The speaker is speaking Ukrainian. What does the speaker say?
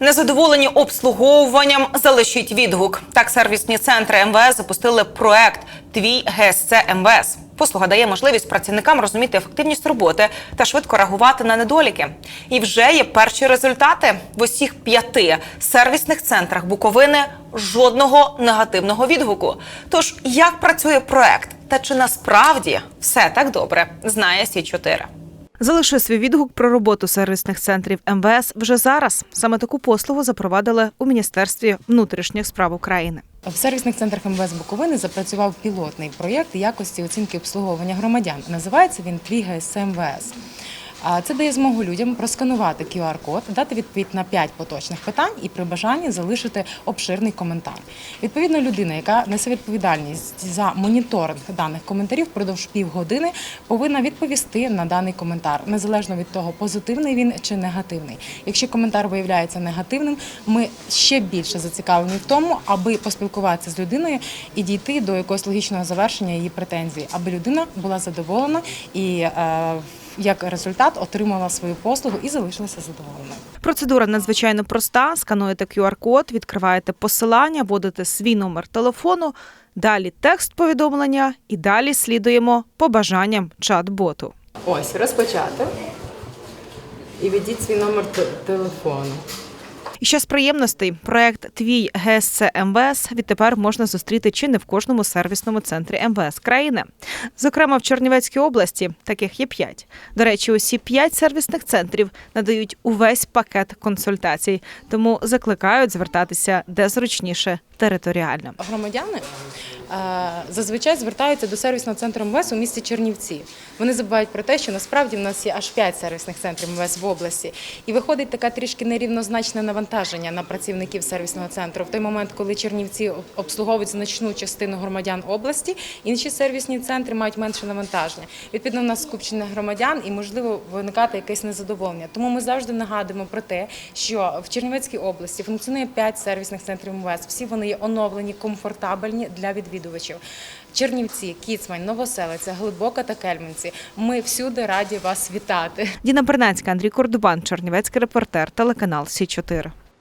Незадоволені обслуговуванням залишіть відгук. Так, сервісні центри МВС запустили проект Твій ГСЦ МВС. Послуга дає можливість працівникам розуміти ефективність роботи та швидко реагувати на недоліки. І вже є перші результати в усіх п'яти сервісних центрах Буковини жодного негативного відгуку. Тож як працює проект та чи насправді все так добре, знає Сі 4 Залиши свій відгук про роботу сервісних центрів МВС вже зараз. Саме таку послугу запровадили у Міністерстві внутрішніх справ України. В сервісних центрах МВС Буковини запрацював пілотний проєкт якості оцінки обслуговування громадян. Називається він Твій ГСЦ МВС. Це дає змогу людям просканувати QR-код, дати відповідь на 5 поточних питань і при бажанні залишити обширний коментар. Відповідно, людина, яка несе відповідальність за моніторинг даних коментарів впродовж півгодини, повинна відповісти на даний коментар, незалежно від того, позитивний він чи негативний. Якщо коментар виявляється негативним, ми ще більше зацікавлені в тому, аби поспілкуватися з людиною і дійти до якогось логічного завершення її претензій, аби людина була задоволена і е, як результат отримала свою послугу і залишилася задоволеною. Процедура надзвичайно проста. Скануєте QR-код, відкриваєте посилання, вводите свій номер телефону, далі текст повідомлення і далі слідуємо побажанням чат-боту. Ось розпочати і введіть свій номер телефону. І ще з приємностей проект Твій ГСЦ МВС відтепер можна зустріти чи не в кожному сервісному центрі МВС країни. Зокрема, в Чернівецькій області таких є п'ять. До речі, усі п'ять сервісних центрів надають увесь пакет консультацій, тому закликають звертатися де зручніше територіально. Громадяни е, зазвичай звертаються до сервісного центру МВС у місті Чернівці. Вони забувають про те, що насправді в нас є аж 5 сервісних центрів МВС в області. І виходить таке трішки нерівнозначне навантаження на працівників сервісного центру. В той момент, коли Чернівці обслуговують значну частину громадян області, інші сервісні центри мають менше навантаження. Відповідно, в нас скупчення громадян і можливо виникати якесь незадоволення. Тому ми завжди нагадуємо про те, що в Чернівецькій області функціонує 5 сервісних центрів МВС. Всі вони є оновлені, комфортабельні для відвідувачів. Чернівці, Кіцмань, Новоселиця, Глибока та Кельменці. Ми всюди раді вас вітати. Діна Бернацька, Андрій Кордубан, Чернівецький репортер, телеканал Сі 4